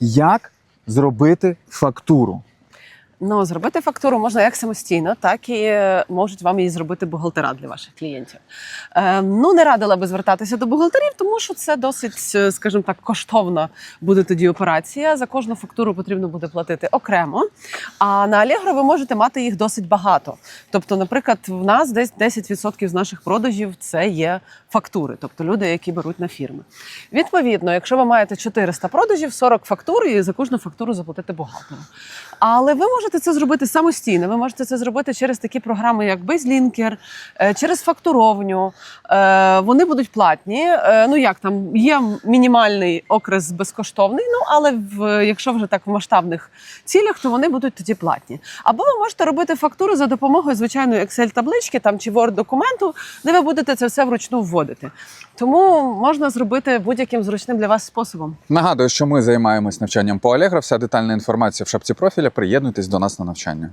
Як зробити фактуру? Ну, зробити фактуру можна як самостійно, так і е, можуть вам її зробити бухгалтера для ваших клієнтів. Е, ну, не радила би звертатися до бухгалтерів, тому що це досить, е, скажімо так, коштовна буде тоді операція. За кожну фактуру потрібно буде платити окремо. А на Allegro ви можете мати їх досить багато. Тобто, наприклад, в нас десь 10% з наших продажів це є фактури, тобто люди, які беруть на фірми. Відповідно, якщо ви маєте 400 продажів, 40 фактур, і за кожну фактуру заплатити бухгалтеру. Але ви можете це зробити самостійно. Ви можете це зробити через такі програми, як BaseLinker, е, через фактуровню. Е, Вони будуть платні. Е, Ну як там є мінімальний окрес безкоштовний. Ну але в якщо вже так в масштабних цілях, то вони будуть тоді платні. Або ви можете робити фактуру за допомогою звичайної Excel-таблички там чи Word документу, де ви будете це все вручну вводити. Тому можна зробити будь-яким зручним для вас способом. Нагадую, що ми займаємось навчанням по Allegro. Вся детальна інформація в шапці профіля. Приєднуйтесь до нас на навчання.